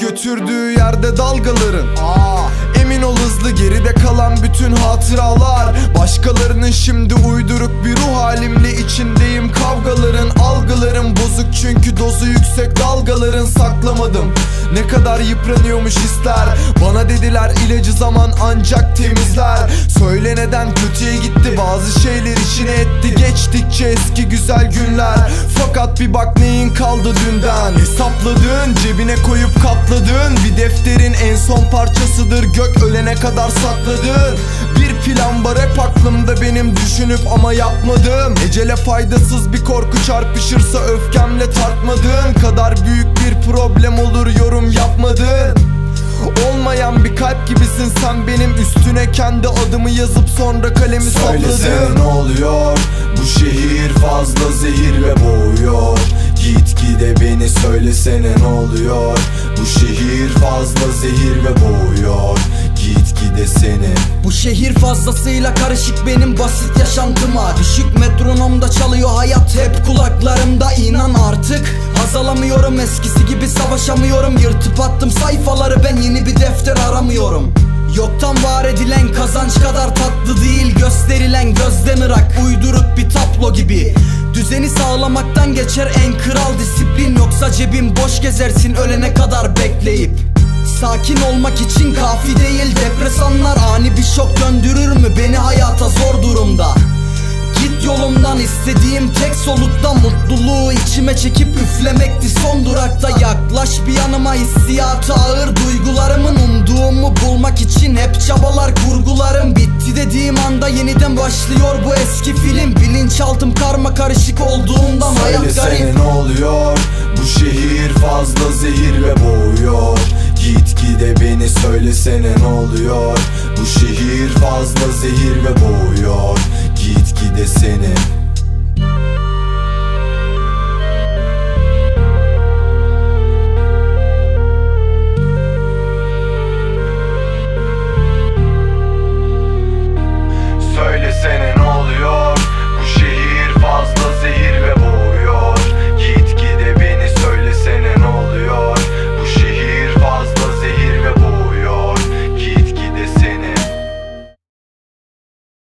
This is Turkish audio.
götürdüğü yerde dalgaların. Emin ol hızlı geride kalan bütün hatıralar. Başkalarının şimdi uyduruk bir ruh halimle içindeyim. Kavgaların algılarım bozuk çünkü dozu yüksek dalgaların saklamadım. Ne kadar yıpranıyormuş hisler. Bana dediler ilacı zaman ancak temizler. Söyle neden kötüye gitti? Bazı şeyler içine etti. Geçtikçe eski güzel günler Fakat bir bak neyin kaldı dünden. Hesapladığın cebine koyup katladığın Bir defterin en son parçasıdır Gök ölene kadar sakladığın Bir plan var hep aklımda benim düşünüp ama yapmadığım Ecele faydasız bir korku çarpışırsa öfkemle tartmadığın Kadar büyük bir problem olur yorum yapmadığın Olmayan bir kalp gibisin sen benim üstüne kendi adımı yazıp sonra kalemi Söylesene sapladın ne oluyor? Bu şehir fazla söylesene ne oluyor? Bu şehir fazla zehir ve boğuyor. Git gide seni. Bu şehir fazlasıyla karışık benim basit yaşantıma. Düşük metronomda çalıyor hayat hep kulaklarımda inan artık. Haz alamıyorum eskisi gibi savaşamıyorum. Yırtıp attım sayfaları ben yeni bir defter aramıyorum Yoktan var edilen kazanç kadar tatlı değil Gösterilen gözden ırak. Uyduruk bir tablo gibi. Düzeni sağlamaktan geçer en kral disiplin. Yoksa cebin boş gezersin ölene kadar bekleyip. Sakin olmak için kafi değil Depresanlar ani bir şok döndürür mü? Beni hayata zor durumda. Git yolumdan istediğim tek solukta Mutluluğu içime çekip üflemekti. Son durakta Yaklaş bir yanıma hissiyatı ağır Duygularımın yolumu bulmak için hep çabalar kurgularım Bitti dediğim anda yeniden başlıyor bu eski film. Bilinçaltım karma karışık olduğundan Söyle hayat garip. ne oluyor? Bu şehir fazla zehir ve boğuyor. Git gide beni söylesene ne oluyor? Bu şehir fazla zehir ve boğuyor. Git gide seni